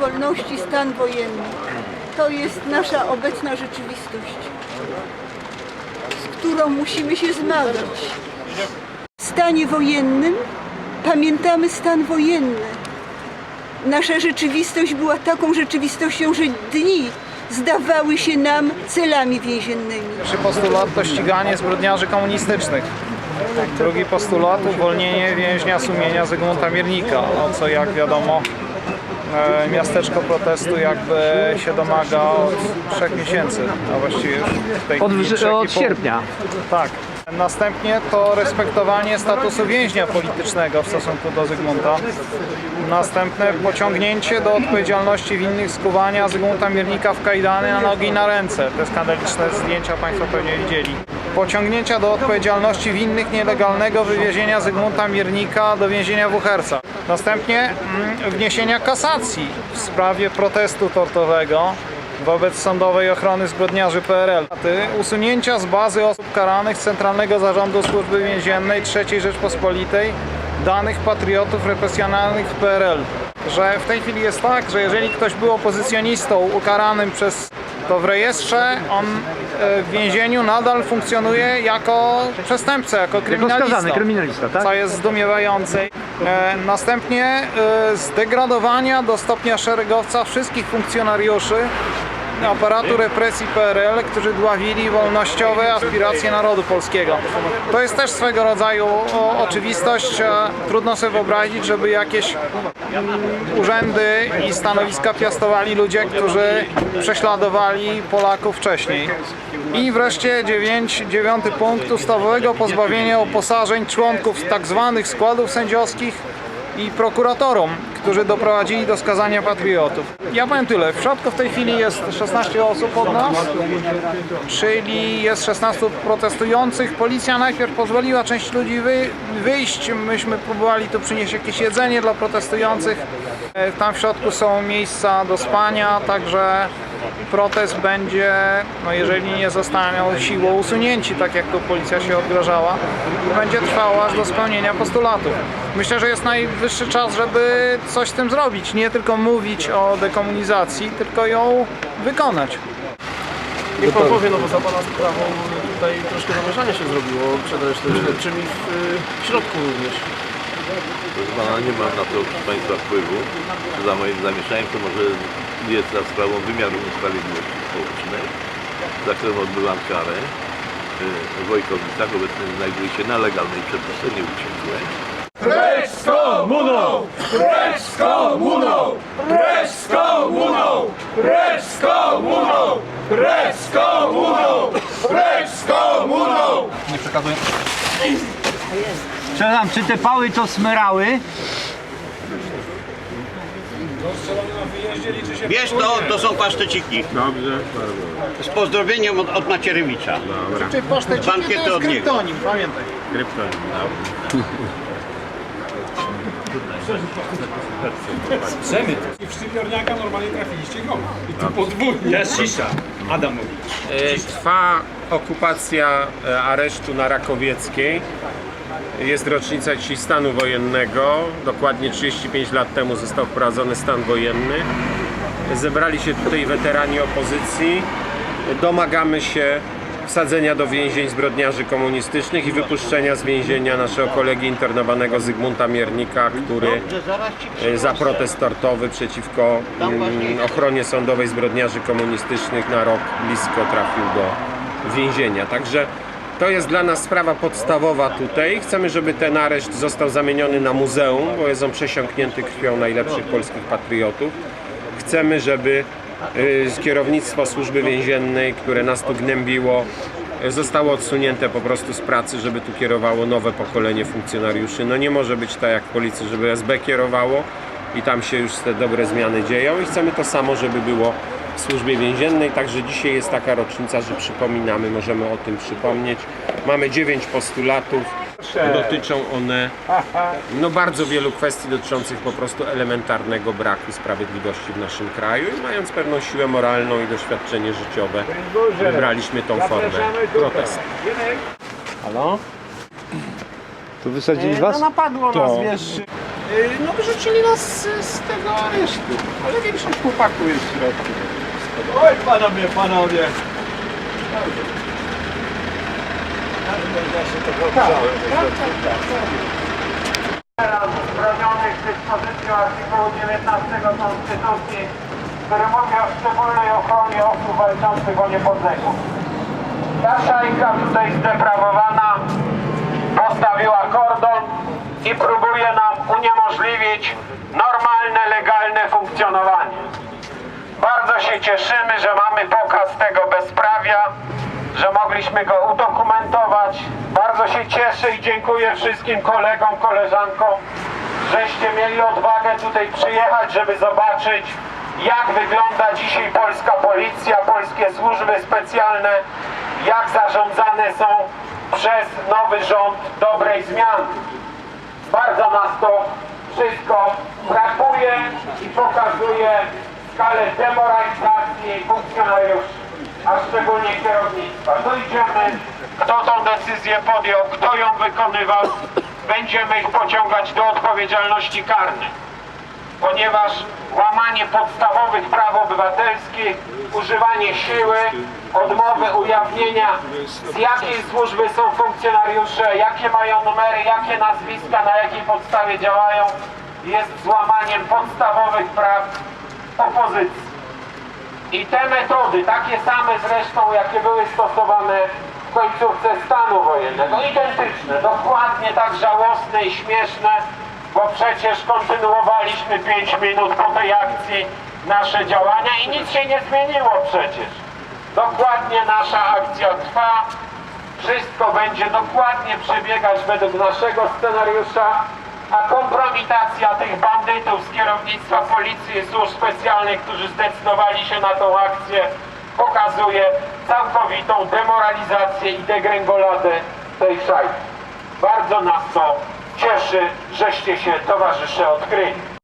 wolności stan wojenny. To jest nasza obecna rzeczywistość, z którą musimy się zmagać. W stanie wojennym pamiętamy stan wojenny. Nasza rzeczywistość była taką rzeczywistością, że dni zdawały się nam celami więziennymi. Pierwszy postulat to ściganie zbrodniarzy komunistycznych. Drugi postulat uwolnienie więźnia sumienia Zygmunta Miernika, o co jak wiadomo miasteczko protestu jakby się domaga od trzech miesięcy, a właściwie już w tej Od, chwili wrze- trzech i od pół. sierpnia. Tak. Następnie to respektowanie statusu więźnia politycznego w stosunku do Zygmunta. Następne pociągnięcie do odpowiedzialności winnych skuwania Zygmunta Miernika w kajdany na nogi i na ręce. Te skandaliczne zdjęcia Państwo pewnie widzieli. Pociągnięcia do odpowiedzialności winnych nielegalnego wywiezienia Zygmunta Miernika do więzienia Wucherca. Następnie mm, wniesienia kasacji w sprawie protestu tortowego wobec sądowej ochrony zbrodniarzy PRL. Usunięcia z bazy osób karanych Centralnego Zarządu Służby Więziennej III Rzeczpospolitej danych patriotów represjonalnych w PRL. Że w tej chwili jest tak, że jeżeli ktoś był opozycjonistą ukaranym przez to w rejestrze, on e, w więzieniu nadal funkcjonuje jako przestępca, jako Jako kryminalista skazany kryminalista, tak? co jest zdumiewające. E, następnie e, zdegradowania do stopnia szeregowca wszystkich funkcjonariuszy aparatu represji PRL, którzy dławili wolnościowe aspiracje narodu polskiego. To jest też swego rodzaju oczywistość. Trudno sobie wyobrazić, żeby jakieś mm, urzędy i stanowiska piastowali ludzie, którzy prześladowali Polaków wcześniej. I wreszcie dziewięć, dziewiąty punkt ustawowego pozbawienia uposażeń członków tzw. składów sędziowskich i prokuratorom, którzy doprowadzili do skazania patriotów. Ja powiem tyle, w środku w tej chwili jest 16 osób od nas, czyli jest 16 protestujących. Policja najpierw pozwoliła część ludzi wy, wyjść, myśmy próbowali tu przynieść jakieś jedzenie dla protestujących. E, Tam w środku są miejsca do spania, także protest będzie, no jeżeli nie zostaną siłą usunięci, tak jak tu policja się odgrażała, będzie trwała aż do spełnienia postulatów. Myślę, że jest najwyższy czas, żeby coś z tym zrobić. Nie tylko mówić o dekomunizacji, tylko ją wykonać. Niech pan powie, no bo za pana sprawą tutaj troszkę zamieszanie się zrobiło przed resztą śledczymi w y, środku również. Proszę pana, nie mam na to proszę państwa wpływu. Za moim zamieszaniem to może jest za sprawą wymiaru niesprawiedliwości społecznej, za którą odbyłam karę y, w Wojkowicach. Obecnie znajduje się na legalnej przepisce, nie uciekłem. Przepraszam, czy te pały to smyrały? Wiesz, to, to są paszteciki. Dobrze, Z pozdrowieniem od, od Macierewicza. Czy paszteciki Bankiety to jest od niego. kryptonim, pamiętaj. W szczypiorniaka normalnie trafiliście go. I to podwójnie. Jest cisza. Adam mówi. E, Trwa okupacja e, aresztu na Rakowieckiej. Jest rocznica dzisiaj stanu wojennego. Dokładnie 35 lat temu został wprowadzony stan wojenny. Zebrali się tutaj weterani opozycji. Domagamy się wsadzenia do więzień zbrodniarzy komunistycznych i wypuszczenia z więzienia naszego kolegi internowanego Zygmunta Miernika, który e, za protest tortowy przeciwko mm, ochronie sądowej zbrodniarzy komunistycznych na rok blisko trafił do więzienia. Także to jest dla nas sprawa podstawowa tutaj. Chcemy, żeby ten areszt został zamieniony na muzeum, bo jest on przesiąknięty krwią najlepszych polskich patriotów. Chcemy, żeby y, kierownictwo służby więziennej, które nas tu gnębiło, zostało odsunięte po prostu z pracy, żeby tu kierowało nowe pokolenie funkcjonariuszy. No nie może być tak jak w policji, żeby SB kierowało i tam się już te dobre zmiany dzieją i chcemy to samo, żeby było w służbie więziennej. Także dzisiaj jest taka rocznica, że przypominamy, możemy o tym przypomnieć. Mamy dziewięć postulatów. Dotyczą one no, bardzo wielu kwestii dotyczących po prostu elementarnego braku sprawiedliwości w naszym kraju i mając pewną siłę moralną i doświadczenie życiowe wybraliśmy tą formę protestu. Halo? Tu wysadzili was? napadło nas, wiesz. Yy, No wyrzucili nas z, z tego aresztu, ale większość chłopaków jest w środku. Oj, panowie, panowie. Bronionych dyspozycją artykułu 19 Konstytucji, który mówi o szczególnej ochronie osób walczących o niepodległość. Ta szajka tutaj zdeprawowana postawiła kordon i próbuje nam uniemożliwić normalne, legalne funkcjonowanie. Bardzo się cieszymy, że mamy pokaz tego bezprawia, że mogliśmy go udokumentować. Bardzo się cieszę i dziękuję wszystkim kolegom, koleżankom, żeście mieli odwagę tutaj przyjechać, żeby zobaczyć, jak wygląda dzisiaj polska policja, polskie służby specjalne, jak zarządzane są przez nowy rząd dobrej zmiany. Bardzo nas to wszystko brakuje i pokazuje skalę demoralizacji funkcjonariuszy, a szczególnie kierownictwa. Dojdziemy, kto tą decyzję podjął, kto ją wykonywał, będziemy ich pociągać do odpowiedzialności karnej ponieważ łamanie podstawowych praw obywatelskich, używanie siły, odmowy ujawnienia z jakiej służby są funkcjonariusze, jakie mają numery, jakie nazwiska, na jakiej podstawie działają, jest złamaniem podstawowych praw opozycji. I te metody, takie same zresztą, jakie były stosowane w końcówce stanu wojennego, identyczne, dokładnie tak żałosne i śmieszne, bo przecież kontynuowaliśmy 5 minut po tej akcji nasze działania i nic się nie zmieniło przecież. Dokładnie nasza akcja trwa, wszystko będzie dokładnie przebiegać według naszego scenariusza, a kompromitacja tych bandytów z kierownictwa policji i służb specjalnych, którzy zdecydowali się na tą akcję, pokazuje całkowitą demoralizację i degrengoladę tej szajki. Bardzo nas to cieszy, żeście się towarzysze odkryli.